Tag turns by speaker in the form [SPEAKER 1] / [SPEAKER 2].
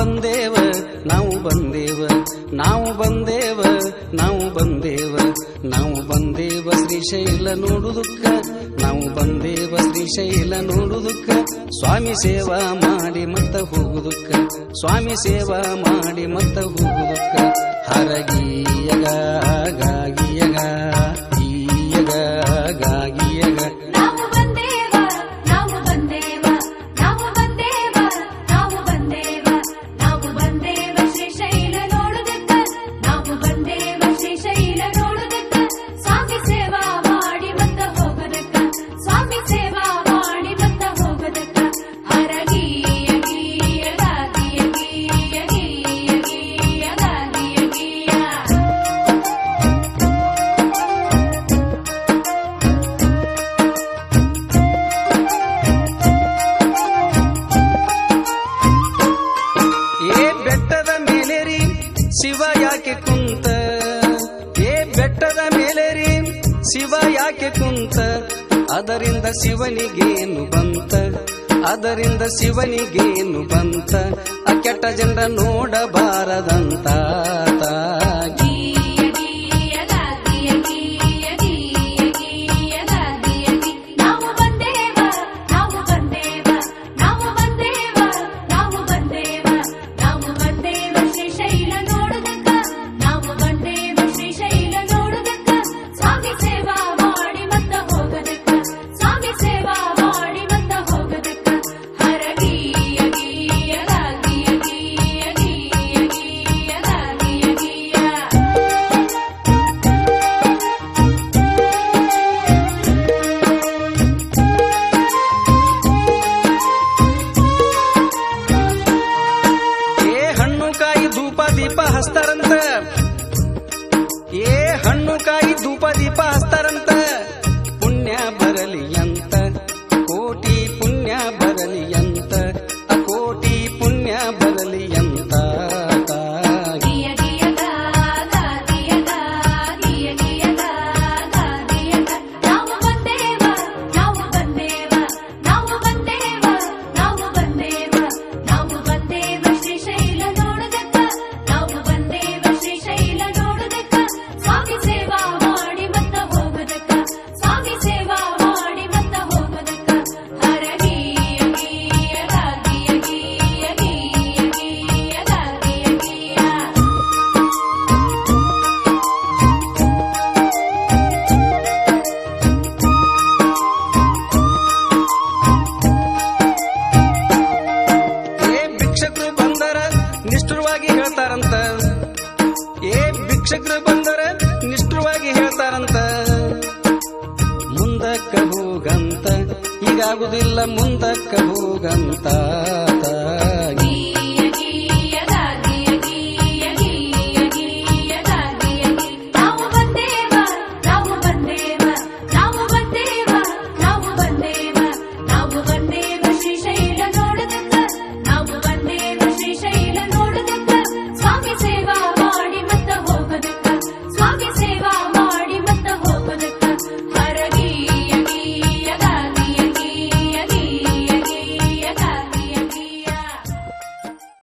[SPEAKER 1] ಬಂದೇವ, ನಾವು ಬಂದೇವ ನಾವು ಬಂದೇವ ನಾವು ಬಂದೇವ ನಾವು ಬಂದೇವ ಶ್ರೀಶೈಲ ನೋಡುವುದಕ್ಕ ನಾವು ಬಂದೇವ ಶ್ರೀಶೈಲ
[SPEAKER 2] ನೋಡುದುಕ್ಕ ಸ್ವಾಮಿ ಸೇವಾ ಮಾಡಿ ಮತ್ತ ಹೋಗುದುಕ್ಕ ಸ್ವಾಮಿ ಸೇವಾ ಮಾಡಿ ಮತ್ತ ಹೋಗುದುಕ್ಕ
[SPEAKER 1] ಹರಗೀಯಗಾಗಿ ಶಿವ ಯಾಕೆ ಕುಂತ? ಏ ಬೆಟ್ಟದ ಮೇಲೆರಿ ಶಿವ ಯಾಕೆ ಕುಂತ? ಅದರಿಂದ ಶಿವನಿಗೇನು ಬಂತ? ಅದರಿಂದ ಶಿವನಿಗೇನು ಬಂತ? ಆ ಕೆಟ್ಟ ಜನರ ನೋಡಬಾರದಂತ ದೀಪ ಹಸ್ತಾರಂತ. ಏ ಹಣ್ಣು ಕಾಯಿ ಧೂಪ ದೀಪ ಹಸ್ತಾರಂತ. ನಿಷ್ಠುರವಾಗಿ ಹೇಳ್ತಾರಂತ. ಏ ಭಿಕ್ಷಕರು ಬಂದರೆ ನಿಷ್ಠುರವಾಗಿ ಹೇಳ್ತಾರಂತ. ಮುಂದಕ್ಕ ಹೋಗಂತ ಈಗಾಗುದಿಲ್ಲ ಮುಂದಕ್ಕ ಹೋಗಂತ